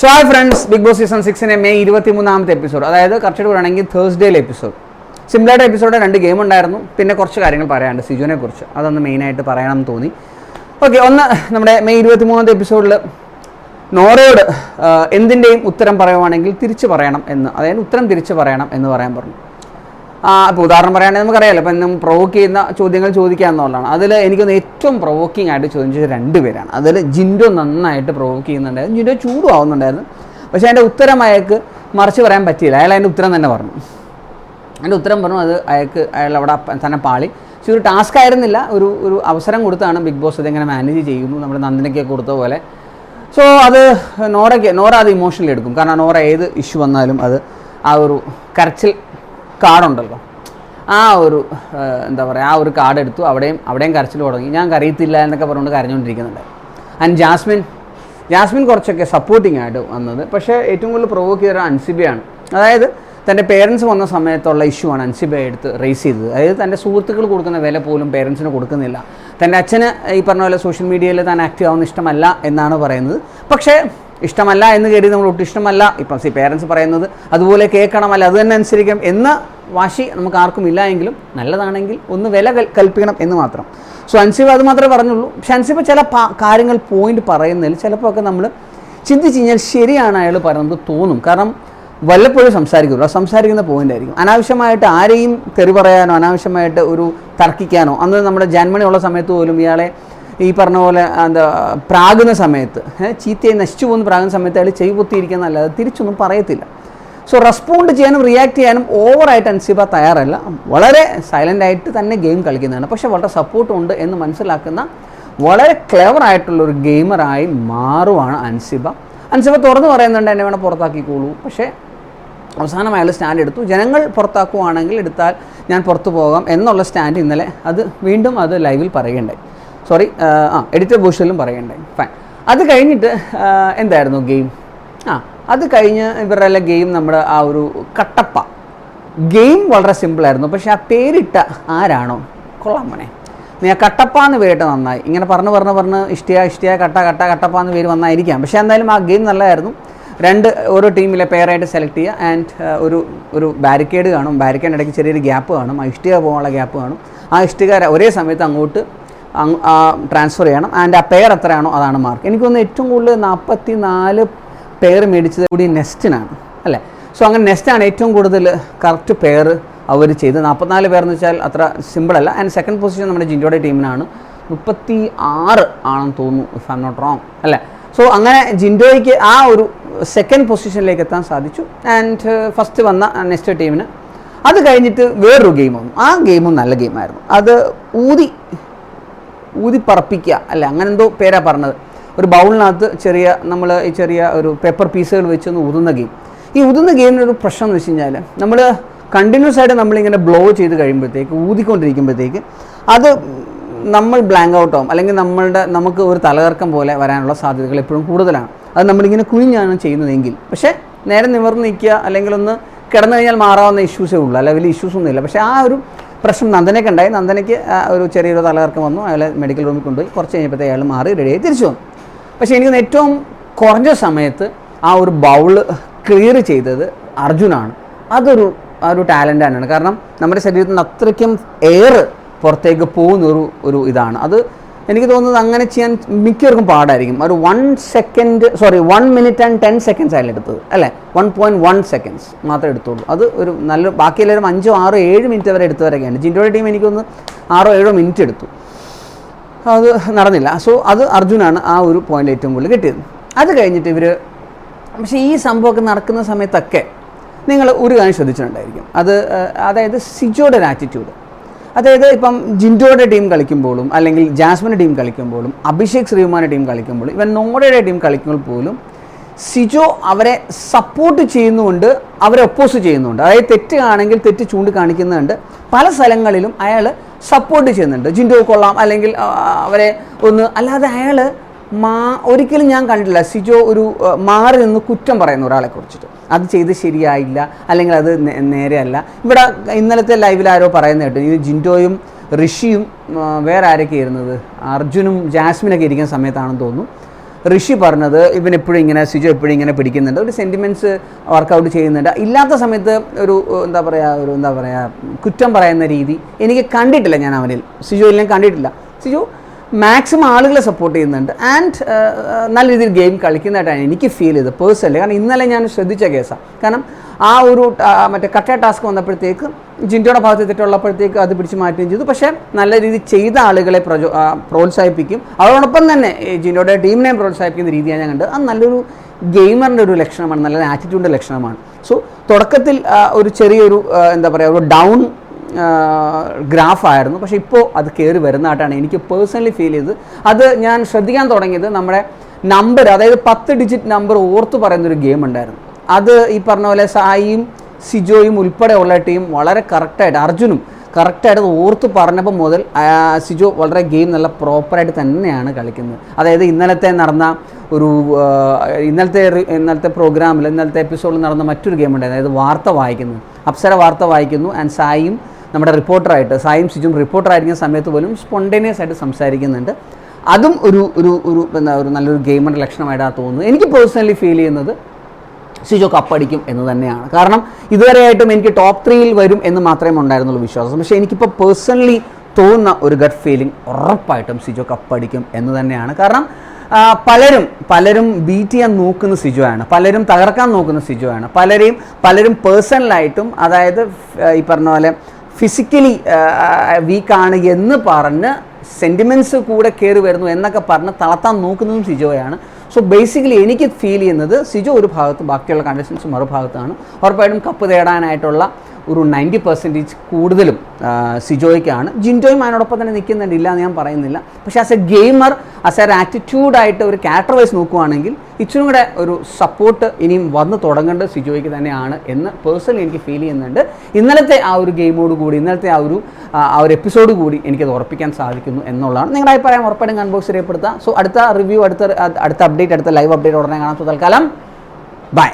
So ആ friends big Boss season സിക്സിന്റെ May ഇരുപത്തി മൂന്നാമത്തെ എപ്പിസോഡ് അതായത് കറക്റ്റ് പറയുകയാണെങ്കിൽ തേഴ്സ്ഡേയിലെ എപ്പിസോഡ് സിംപ്ലായിട്ട് എപ്പിസോഡ് രണ്ട് ഗെയിം ഉണ്ടായിരുന്നു. പിന്നെ കുറച്ച് കാര്യങ്ങൾ പറയാനുണ്ട് സിജുവിനെ കുറിച്ച്. അതൊന്ന് മെയിനായിട്ട് പറയണം എന്ന് തോന്നി. ഓക്കെ ഒന്ന് നമ്മുടെ മെയ് ഇരുപത്തി മൂന്നാമത്തെ എപ്പിസോഡിൽ നോറയോട് എന്തിന്റെയും ഉത്തരം പറയുവാണെങ്കിൽ തിരിച്ച് പറയണം എന്ന്. അതായത് ഉത്തരം തിരിച്ച് പറയണം എന്ന് പറയാൻ പറഞ്ഞു. ഇപ്പോൾ ഉദാഹരണം പറയുകയാണെങ്കിൽ നമുക്കറിയാലോ ഇപ്പം നമ്മൾ പ്രൊവോക്ക് ചെയ്യുന്ന ചോദ്യങ്ങൾ ചോദിക്കുക എന്നുള്ളതാണ്. അതിൽ എനിക്കൊന്ന് ഏറ്റവും പ്രൊവോക്കിംഗ് ആയിട്ട് ചോദിച്ചത് രണ്ട് പേരാണ്. അതിൽ ജിൻഡോ നന്നായിട്ട് പ്രൊവോക്ക് ചെയ്യുന്നുണ്ടായിരുന്നു. ജിൻഡോ ചൂടും ആവുന്നുണ്ടായിരുന്നു പക്ഷേ അതിന്റെ ഉത്തരം അയാൾക്ക് മറിച്ച് പറയാൻ പറ്റിയില്ല. അയാൾ അതിന്റെ ഉത്തരം തന്നെ പറഞ്ഞു. അതിന്റെ ഉത്തരം പറഞ്ഞു അത് അയാൾക്ക് അയാൾ അവിടെ തന്നെ പാളി. പക്ഷെ ഒരു ടാസ്ക് ആയിരുന്നില്ല. ഒരു ഒരു അവസരം കൊടുത്താണ് ബിഗ് ബോസ് ഇതെങ്ങനെ മാനേജ് ചെയ്യുന്നു. നമ്മുടെ നന്ദനയ്ക്ക് കൊടുത്ത പോലെ. സോ അത് നോറയ്ക്ക് നോറ അത് ഇമോഷണലി എടുക്കും. കാരണം നോറ ഏത് ഇഷ്യൂ വന്നാലും അത് ആ ഒരു കരച്ചിൽ കാർഡുണ്ടല്ലോ. ആ ഒരു എന്താ പറയുക ആ ഒരു കാർഡ് എടുത്തു അവിടെയും അവിടെയും കരച്ചിൽ തുടങ്ങി. ഞാൻ കരയത്തില്ല എന്നൊക്കെ പറഞ്ഞുകൊണ്ട് കരഞ്ഞുകൊണ്ടിരിക്കുന്നുണ്ട്. ആൻഡ് ജാസ്മിൻ ജാസ്മിൻ കുറച്ചൊക്കെ സപ്പോർട്ടിംഗ് ആയിട്ട് വന്നത്. പക്ഷേ ഏറ്റവും കൂടുതൽ പ്രൊവോക്ക് ചെയ്ത അൻസിബയാണ്. അതായത് തന്റെ പേരൻസ് വന്ന സമയത്തുള്ള ഇഷ്യൂ ആണ് അൻസിബ എടുത്ത് റേസ് ചെയ്തത്. അതായത് തന്റെ സുഹൃത്തുക്കൾ കൊടുക്കുന്ന വില പോലും പേരൻസിന് കൊടുക്കുന്നില്ല. തന്റെ അച്ഛന് ഈ പറഞ്ഞ പോലെ സോഷ്യൽ മീഡിയയിൽ താൻ ആക്റ്റീവ് ആവുന്ന ഇഷ്ടമല്ല എന്നാണ് പറയുന്നത്. പക്ഷേ ഇഷ്ടമല്ല എന്ന് കരുതി നമ്മൾ ഒട്ടും ഇഷ്ടമല്ല. ഇപ്പം സി പേരൻസ് പറയുന്നത് അതുപോലെ കേൾക്കണമല്ല അത് തന്നെ അനുസരിക്കണം എന്ന വാശി നമുക്ക് ആർക്കും ഇല്ല എങ്കിലും നല്ലതാണെങ്കിൽ ഒന്ന് വില കൽപ്പിക്കണം എന്ന് മാത്രം. സോ അൻസിബ അത് മാത്രമേ പറഞ്ഞുള്ളൂ. പക്ഷെ അൻസിബ ചില കാര്യങ്ങൾ പോയിന്റ് പറയുന്നതിൽ ചിലപ്പോൾ ഒക്കെ നമ്മൾ ചിന്തിച്ച് കഴിഞ്ഞാൽ ശരിയാണ് അയാൾ പറയുന്നത് തോന്നും. കാരണം വല്ലപ്പോഴും സംസാരിക്കുള്ളൂ ആ സംസാരിക്കുന്ന പോയിന്റ് ആയിരിക്കും. അനാവശ്യമായിട്ട് ആരെയും തെറി പറയാനോ അനാവശ്യമായിട്ട് ഒരു തർക്കിക്കാനോ അന്ന് നമ്മുടെ ജന്മണി ഉള്ള സമയത്ത് പോലും ഇയാളെ ഈ പറഞ്ഞ പോലെ എന്താ പ്രാകുന്ന സമയത്ത് ചീത്തയെ നശിച്ചു പോകുന്ന പ്രാകുന്ന സമയത്ത് അയാൾ ചെയ് പൊത്തിയിരിക്കുന്നതല്ലാതെ തിരിച്ചൊന്നും പറയത്തില്ല. സോ റെസ്പോണ്ട് ചെയ്യാനും റിയാക്ട് ചെയ്യാനും ഓവറായിട്ട് അൻസിബ തയ്യാറല്ല. വളരെ സൈലന്റ് ആയിട്ട് തന്നെ ഗെയിം കളിക്കുന്നതാണ്. പക്ഷേ വളരെ സപ്പോർട്ട് ഉണ്ട് എന്ന് മനസ്സിലാക്കുന്ന വളരെ ക്ലെവർ ആയിട്ടുള്ള ഒരു ഗെയിമറായി മാറുവാണ് അൻസിബ. അൻസിബ തുറന്നു പറയുന്നുണ്ട് എന്നെ വേണം പുറത്താക്കിക്കോളൂ. പക്ഷേ അവസാനം അയാൾ സ്റ്റാൻഡ് എടുത്തു. ജനങ്ങൾ പുറത്താക്കുവാണെങ്കിൽ എടുത്താൽ ഞാൻ പുറത്തു പോകാം എന്നുള്ള സ്റ്റാൻഡ് ഇന്നലെ അത് വീണ്ടും അത് ലൈവിൽ പറയുകയുണ്ടായി. സോറി ആ എഡിറ്റർ ബൂഷനിലും പറയുകയുണ്ടായി ഫൈൻ അത് കഴിഞ്ഞിട്ട് എന്തായിരുന്നു ഗെയിം ആ അത് കഴിഞ്ഞ് ഇവരുടെ ഗെയിം നമ്മുടെ ആ ഒരു കട്ടപ്പ. ഗെയിം വളരെ സിമ്പിളായിരുന്നു പക്ഷേ ആ പേരിട്ട ആരാണോ? കൊള്ളാം മോനെ. നീ ആ കട്ടപ്പ എന്ന് പേരിട്ട് നന്നായി. ഇങ്ങനെ പറഞ്ഞ് പറഞ്ഞ് പറഞ്ഞ് ഇഷ്ടിയ ഇഷ്ടിയ കട്ട കട്ട കട്ടപ്പ എന്ന് പേര് വന്നായിരിക്കാം. പക്ഷേ എന്തായാലും ആ ഗെയിം നല്ലതായിരുന്നു. രണ്ട് ഓരോ ടീമിലെ പേരായിട്ട് സെലക്ട് ചെയ്യുക. ആൻഡ് ഒരു ഒരു ബാരിക്കേഡ് കാണും. ബാരിക്കേഡ് ഇടയ്ക്ക് ചെറിയൊരു ഗ്യാപ്പ് കാണും. ആ ഇഷ്ടിക പോകാനുള്ള ഗ്യാപ്പ് കാണും. ആ ഇഷ്ടിക ഒരേ സമയത്ത് അങ്ങോട്ട് ട്രാൻസ്ഫർ ചെയ്യണം. ആൻഡ് ആ പേർ എത്രയാണോ അതാണ് മാർക്ക് എനിക്ക് തോന്നുന്നു ഏറ്റവും കൂടുതൽ നാൽപ്പത്തി നാല് പേർ മേടിച്ചത് കൂടി നെസ്റ്റിനാണ്. അല്ലേ? സോ അങ്ങനെ നെസ്റ്റാണ് ഏറ്റവും കൂടുതൽ കറക്റ്റ് പെയർ അവർ ചെയ്ത് നാൽപ്പത്തിനാല് പേർ എന്ന് വെച്ചാൽ അത്ര സിമ്പിളല്ല ആൻഡ് സെക്കൻഡ് പൊസിഷൻ നമ്മുടെ ജിൻഡോയുടെ ടീമിനാണ്. മുപ്പത്തി ആറ് ആണെന്ന് തോന്നുന്നു ഇഫ് ഐ നോട്ട് റോങ് അല്ലേ? സോ അങ്ങനെ ജിൻഡോയ്ക്ക് ആ ഒരു സെക്കൻഡ് പൊസിഷനിലേക്ക് എത്താൻ സാധിച്ചു. ആൻഡ് ഫസ്റ്റ് വന്ന നെക്സ്റ്റ് ടീമിന്. അത് കഴിഞ്ഞിട്ട് വേറൊരു ഗെയിം വന്നു. ആ ഗെയിമും നല്ല ഗെയിമായിരുന്നു അത് ഊതി ഊതിപ്പറപ്പിക്കുക. അല്ല അങ്ങനെ എന്തോ പേരാ പറഞ്ഞത്. ഒരു ബൗളിനകത്ത് ചെറിയ നമ്മൾ ഈ ചെറിയ ഒരു പേപ്പർ പീസുകൾ വെച്ചൊന്ന് ഊതുന്ന ഗെയിം ഈ ഊതുന്ന ഗെയിമിനൊരു പ്രശ്നം എന്ന് വെച്ച് കഴിഞ്ഞാൽ നമ്മൾ കണ്ടിന്യൂസ് ആയിട്ട് നമ്മളിങ്ങനെ ബ്ലോ ചെയ്ത് കഴിയുമ്പോഴത്തേക്ക് ഊതിക്കൊണ്ടിരിക്കുമ്പോഴത്തേക്ക് അത് നമ്മൾ ബ്ലാങ്ക് ഔട്ട് ആവും. അല്ലെങ്കിൽ നമ്മളുടെ നമുക്ക് ഒരു തലകർക്കം പോലെ വരാനുള്ള സാധ്യതകൾ എപ്പോഴും കൂടുതലാണ്. അത് നമ്മളിങ്ങനെ കുഞ്ഞാണ് ചെയ്യുന്നതെങ്കിൽ. പക്ഷേ നേരെ നിവർന്ന് നിൽക്കുക അല്ലെങ്കിൽ ഒന്ന് കിടന്നു കഴിഞ്ഞാൽ മാറാവുന്ന ഇഷ്യൂസേ ഉള്ളൂ. അല്ല വലിയ ഇഷ്യൂസ് ഒന്നുമില്ല. പക്ഷേ ആ ഒരു പ്രശ്നം നന്ദനയ്ക്ക് ഉണ്ടായി. നന്ദനയ്ക്ക് ഒരു ചെറിയൊരു തലകർക്കം വന്നു. അയാളെ മെഡിക്കൽ റൂമിൽ കൊണ്ടുപോയി. കുറച്ച് കഴിഞ്ഞപ്പോഴത്തെ അയാൾ മാറി റെഡിയായി തിരിച്ചു വന്നു. പക്ഷേ എനിക്ക് ഏറ്റവും കുറഞ്ഞ സമയത്ത് ആ ഒരു ബൗൾ ക്ലിയർ ചെയ്തത് അർജുനാണ്. അതൊരു ആ ഒരു ടാലന്റ് തന്നെയാണ്. കാരണം നമ്മുടെ ശരീരത്തിൽ നിന്ന് അത്രയ്ക്കും എയർ പുറത്തേക്ക് പോകുന്ന ഒരു ഒരു ഇതാണ്. അത് എനിക്ക് തോന്നുന്നത് അങ്ങനെ ചെയ്യാൻ മിക്കവർക്കും പാടായിരിക്കും. ഒരു one second sorry one minute and ten seconds ആയാലും എടുത്തത് അല്ലേ? വൺ പോയിന്റ് വൺ സെക്കൻഡ്സ് മാത്രമേ എടുത്തുള്ളൂ. അത് ഒരു നല്ല ബാക്കി എല്ലാവരും അഞ്ചോ ആറോ ഏഴ് മിനിറ്റ് വരെ എടുത്തവരൊക്കെയാണ്. ജിൻഡോയുടെ ടീം എനിക്കൊന്ന് ആറോ ഏഴോ മിനിറ്റ് എടുത്തു. അത് നടന്നില്ല. സോ അത് അർജുനാണ് ആ ഒരു പോയിന്റ് ഏറ്റവും കൂടുതൽ കിട്ടിയത്. അത് കഴിഞ്ഞിട്ട് ഇവർ പക്ഷേ ഈ സംഭവമൊക്കെ നടക്കുന്ന സമയത്തൊക്കെ നിങ്ങൾ ഒരു കാര്യം ശ്രദ്ധിച്ചിട്ടുണ്ടായിരിക്കും. അത് അതായത് സിജോയുടെ ഒരു ആറ്റിറ്റ്യൂഡ് അതായത് ഇപ്പം ജിൻഡോയുടെ ടീം കളിക്കുമ്പോഴും അല്ലെങ്കിൽ ജാസ്മിന്റെ ടീം കളിക്കുമ്പോഴും അഭിഷേക് ശ്രീകുമാറിന്റെ ടീം കളിക്കുമ്പോഴും ഇവൻ നോഡയുടെ ടീം കളിക്കുമ്പോൾ പോലും സിജോ അവരെ സപ്പോർട്ട് ചെയ്യുന്നുണ്ട് അവരെ ഒപ്പോസ് ചെയ്യുന്നുണ്ട്. അതായത് തെറ്റ് ആണെങ്കിൽ തെറ്റ് ചൂണ്ടിക്കാണിക്കുന്നുണ്ട്. പല സ്ഥലങ്ങളിലും അയാൾ സപ്പോർട്ട് ചെയ്യുന്നുണ്ട്. ജിൻഡോ കൊള്ളാം അല്ലെങ്കിൽ അവരെ ഒന്ന് അല്ലാതെ അയാൾ മാ ഒരിക്കലും ഞാൻ കണ്ടില്ല സിജോ ഒരു മാറി നിന്ന് കുറ്റം പറയുന്ന ഒരാളെ കുറിച്ചിട്ട്. അത് ചെയ്ത് ശരിയായില്ല അല്ലെങ്കിൽ അത് നേരെയല്ല. ഇവിടെ ഇന്നലത്തെ ലൈവിൽ ആരോ പറയുന്ന കേട്ടു. ഇത് ജിൻഡോയും ഋഷിയും വേറെ ആരൊക്കെ ഇരുന്നത് അർജുനും ജാസ്മിനൊക്കെ ഇരിക്കുന്ന സമയത്താണെന്ന് തോന്നുന്നു. ഋഷി പറഞ്ഞത് ഇവൻ എപ്പോഴും ഇങ്ങനെ സിജോ എപ്പോഴും ഇങ്ങനെ പിടിക്കുന്നുണ്ട്. ഒരു സെന്റിമെന്റ്സ് വർക്കൗട്ട് ചെയ്യുന്നുണ്ട്. ഇല്ലാത്ത സമയത്ത് ഒരു എന്താ പറയുക ഒരു എന്താ പറയുക കുറ്റം പറയുന്ന രീതി എനിക്ക് കണ്ടിട്ടില്ല ഞാൻ അവനിൽ. സിജുവിൽ ഞാൻ കണ്ടിട്ടില്ല. സിജു മാക്സിമം ആളുകളെ സപ്പോർട്ട് ചെയ്യുന്നുണ്ട്. ആൻഡ് നല്ല രീതിയിൽ ഗെയിം കളിക്കുന്നതായിട്ടാണ് എനിക്ക് ഫീൽ ചെയ്തത് പേഴ്സണലി കാരണം ഇന്നലെ ഞാൻ ശ്രദ്ധിച്ച കേസാണ് കാരണം ആ ഒരു മറ്റേ കട്ട ടാസ്ക് വന്നപ്പോഴത്തേക്ക് ജിന്റോയുടെ ഭാഗത്ത് തെറ്റുള്ളപ്പോഴത്തേക്ക് അത് പിടിച്ച് മാറ്റുകയും ചെയ്തു. പക്ഷേ നല്ല രീതിയിൽ ചെയ്ത ആളുകളെ പ്രചോ പ്രോത്സാഹിപ്പിക്കും. അതോടൊപ്പം തന്നെ ജിന്റോയുടെ ടീമിനെ പ്രോത്സാഹിപ്പിക്കുന്ന രീതിയാണ് ഞാൻ കണ്ടത്. അത് നല്ലൊരു ഗെയിമറിന്റെ ഒരു ലക്ഷണമാണ്. നല്ലൊരു ആറ്റിറ്റ്യൂഡിന്റെ ലക്ഷണമാണ്. സോ തുടക്കത്തിൽ ഒരു ചെറിയൊരു എന്താ പറയുക ഒരു ഡൗൺ ഗ്രാഫായിരുന്നു. പക്ഷേ ഇപ്പോൾ അത് കയറി വരുന്നതായിട്ടാണ് എനിക്ക് പേഴ്സണലി ഫീൽ ചെയ്തത്. അത് ഞാൻ ശ്രദ്ധിക്കാൻ തുടങ്ങിയത് നമ്മുടെ നമ്പർ അതായത് പത്ത് ഡിജിറ്റ് നമ്പർ ഓർത്ത് പറയുന്നൊരു ഗെയിം ഉണ്ടായിരുന്നു. അത് ഈ പറഞ്ഞ പോലെ സായിയും സിജോയും ഉൾപ്പെടെയുള്ള ടീം വളരെ കറക്റ്റായിട്ട് അർജുനും കറക്റ്റായിട്ട് ഓർത്ത് പറഞ്ഞപ്പോൾ മുതൽ സിജോ വളരെ ഗെയിം നല്ല പ്രോപ്പറായിട്ട് തന്നെയാണ് കളിക്കുന്നത്. അതായത് ഇന്നലത്തെ നടന്ന ഒരു ഇന്നലത്തെ ഇന്നലത്തെ പ്രോഗ്രാമിൽ ഇന്നലത്തെ എപ്പിസോഡിൽ നടന്ന മറ്റൊരു ഗെയിം ഉണ്ടായിരുന്നു. അതായത് വാർത്ത വായിക്കുന്നു അപ്സര വാർത്ത വായിക്കുന്നു. ആൻഡ് സായിയും നമ്മുടെ റിപ്പോർട്ടറായിട്ട് സായും സിജും റിപ്പോർട്ടറായിരിക്കുന്ന സമയത്ത് പോലും സ്പോണ്ടേനിയസ് ആയിട്ട് സംസാരിക്കുന്നുണ്ട്. അതും ഒരു ഒരു ഒരു എന്താ ഒരു നല്ലൊരു ഗെയിമിന്റെ ലക്ഷണമായിട്ടാണ് തോന്നുന്നത്. എനിക്ക് പേഴ്സണലി ഫീൽ ചെയ്യുന്നത് സിജോ കപ്പടിക്കും എന്ന് തന്നെയാണ്. കാരണം ഇതുവരെയായിട്ടും എനിക്ക് ടോപ്പ് ത്രീയിൽ വരും എന്ന് മാത്രമേ ഉണ്ടായിരുന്നുള്ളൂ വിശ്വാസം. പക്ഷേ എനിക്കിപ്പോൾ പേഴ്സണലി തോന്നുന്ന ഒരു ഗട്ട് ഫീലിംഗ് ഉറപ്പായിട്ടും സിജോ കപ്പടിക്കും എന്ന് തന്നെയാണ്. കാരണം പലരും പലരും ബീറ്റ് ചെയ്യാൻ നോക്കുന്ന സിജോ ആണ് പലരും തകർക്കാൻ നോക്കുന്ന സിജോ ആണ് പലരെയും പലരും പേഴ്സണലായിട്ടും അതായത് ഈ പറഞ്ഞ പോലെ ഫിസിക്കലി വീക്കാണ് എന്ന് പറഞ്ഞ് സെന്റിമെന്റ്സ് കൂടെ കയറി വരുന്നു എന്നൊക്കെ പറഞ്ഞ് തളർത്താൻ നോക്കുന്നതും സിജോയാണ്. സോ ബേസിക്കലി എനിക്ക് ഫീൽ ചെയ്യുന്നത് സിജോ ഒരു ഭാഗത്ത് ബാക്കിയുള്ള കണ്ടീഷൻസ് മറുഭാഗത്താണ്. ഉറപ്പായിട്ടും കപ്പ് നേടാനായിട്ടുള്ള ഒരു നയന്റി പെർസെന്റേജ് കൂടുതലും സിജോയ്ക്കാണ്. ജിന്റോയും അതിനോടൊപ്പം തന്നെ നിൽക്കുന്നുണ്ട് ഇല്ല എന്ന് ഞാൻ പറയുന്നില്ല. പക്ഷേ as a gamer as a ആറ്റിറ്റ്യൂഡായിട്ട് ഒരു ക്യാരക്ടർ വൈസ് നോക്കുവാണെങ്കിൽ ഇച്ചിരി കൂടെ ഒരു സപ്പോർട്ട് ഇനിയും വന്ന് തുടങ്ങേണ്ടത് സിജോയ്ക്ക് തന്നെയാണ് എന്ന് പേഴ്സണലി എനിക്ക് ഫീൽ ചെയ്യുന്നുണ്ട്. ഇന്നലത്തെ ആ ഒരു ഗെയിമോട് കൂടി ഇന്നലത്തെ ആ ഒരു ആ, ഒരു എപ്പിസോഡ് കൂടി എനിക്കത് ഉറപ്പിക്കാൻ സാധിക്കുന്നു എന്നുള്ളതാണ്. നിങ്ങളുടെ അഭിപ്രായം ഉറപ്പായിട്ടും കൺബോക്സ് രേഖപ്പെടുത്തുക സോ അടുത്ത റിവ്യൂ അടുത്ത അടുത്ത അപ്ഡേറ്റ് അടുത്ത ലൈവ് അപ്ഡേറ്റ് ഉടനെ കാണാം. സോ തൽക്കാലം ബൈ